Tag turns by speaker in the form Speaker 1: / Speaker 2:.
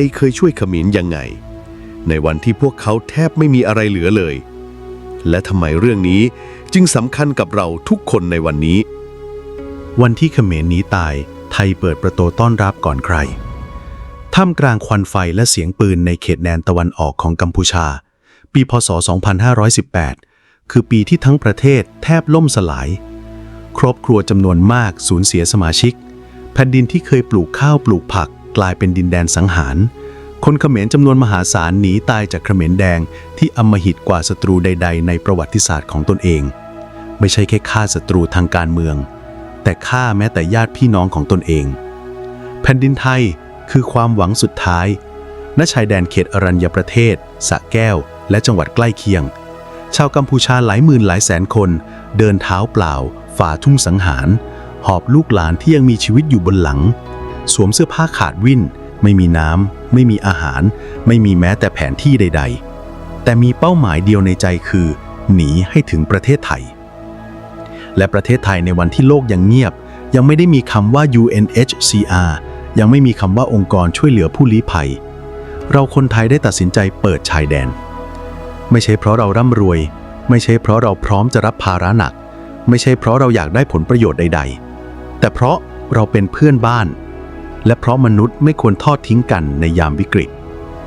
Speaker 1: ยเคยช่วยเขมรยังไง ในวันที่พวกเขาแทบไม่มีอะไรเหลือเลย และทำไมเรื่องนี้จึงสำคัญกับเราทุกคนในวันนี้
Speaker 2: วันที่เขมรหนีตาย ไทยเปิดประตูต้อนรับก่อนใคร ท่ามกลางควันไฟและเสียงปืนในเขตแดนตะวันออกของกัมพูชา ปีพศ 2518 คือปีที่ทั้งประเทศแทบล่มสลาย ครอบครัวจำนวนมากสูญเสียสมาชิก แผ่นดินที่เคยปลูกข้าวปลูกผัก กลายเป็นดินแดนสังหาร คนเขมรจำนวนมหาศาลหนีตายจากเขมรแดงที่อำมหิตกว่าศัตรูใด ๆ ในประวัติศาสตร์ของตนเอง ไม่ใช่แค่ฆ่าศัตรูทางการเมือง แต่ฆ่าแม้แต่ญาติพี่น้องของตนเอง แผ่นดินไทยคือความหวังสุดท้ายณชายแดนเขตอรัญญประเทศสระแก้ว และจังหวัดใกล้เคียง ชาวกัมพูชาหลายหมื่นหลายแสนคน เดินเท้าเปล่า ฝ่าทุ่งสังหาร หอบลูกหลานที่ยังมีชีวิตอยู่บนหลัง สวมเสื้อผ้าขาดวิ่น ไม่มีน้ำ ไม่มีอาหาร ไม่มีแม้แต่แผนที่ใด ๆ แต่มีเป้าหมายเดียวในใจคือ หนีให้ถึงประเทศไทย และประเทศไทยในวันที่โลกยังเงียบ ยังไม่ได้มีคำว่า UNHCR ยังไม่มีคำว่าองค์กรช่วยเหลือผู้ลี้ภัย เราคนไทยได้ตัดสินใจเปิดชายแดน ไม่ใช่เพราะเราร่ำรวย ไม่ใช่เพราะเราพร้อมจะรับภาระหนัก ไม่ใช่เพราะเราอยากได้ผลประโยชน์ใด ๆ แต่เพราะเราเป็นเพื่อนบ้าน และเพราะมนุษย์ไม่ควรทอดทิ้งกันในยามวิกฤต